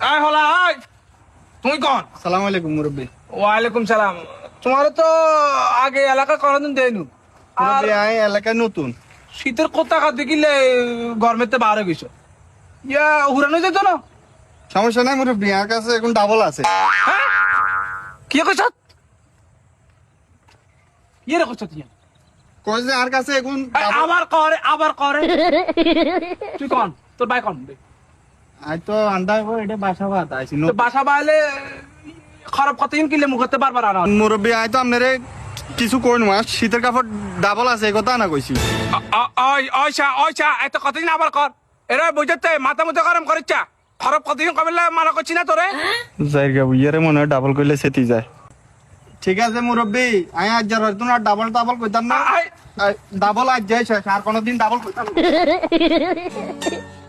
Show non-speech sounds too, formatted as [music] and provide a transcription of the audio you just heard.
আয় হলা আয়। তুমি কন? সালাম আলাইকুম মুরব্বী। ওয়ালাইকুম সালাম। তোমার তো আগে এলাকা কোনদিন দেয়নু। আর মুরব্বী আই এলাকায় নতুন। শীতের কথা গরমেতে বার হয়ে গেছো? ইয়া হুরানো যেত না? সমস্যা নাই মুরব্বী আমার কাছে এখন ডাবল আছে। হ্যাঁ? কি কইছ? কি রে কইছ তুই? যে আর কাছে এখন আবার করে আবার করে। তুই কন? তোর ভাই কন? আই তো আন্ডা এটা বাসা ভাত আইছি তো বাসা বাইলে খারাপ কথা কিনলে মুখতে বারবার আনা মুরব্বী আই তো আপনারে কিছু কই না শীতের কাপড় ডাবল আছে কথা না কইছি। ওই ওই চা ওই চা এত কতদিন আবার কর। এরা বুঝতে মাথা মুথা গরম করিচ্ছা খারাপ কতদিন কবিলে মানা করছি না তোরে। জায়গা বুইয়ারে মনে হয় ডাবল কইলে সেটি যায়। ঠিক আছে মুরব্বী আই আজ যার না ডাবল ডাবল কইতাম না। ডাবল আজ যাই আর কোনোদিন ডাবল কইতাম না। [laughs]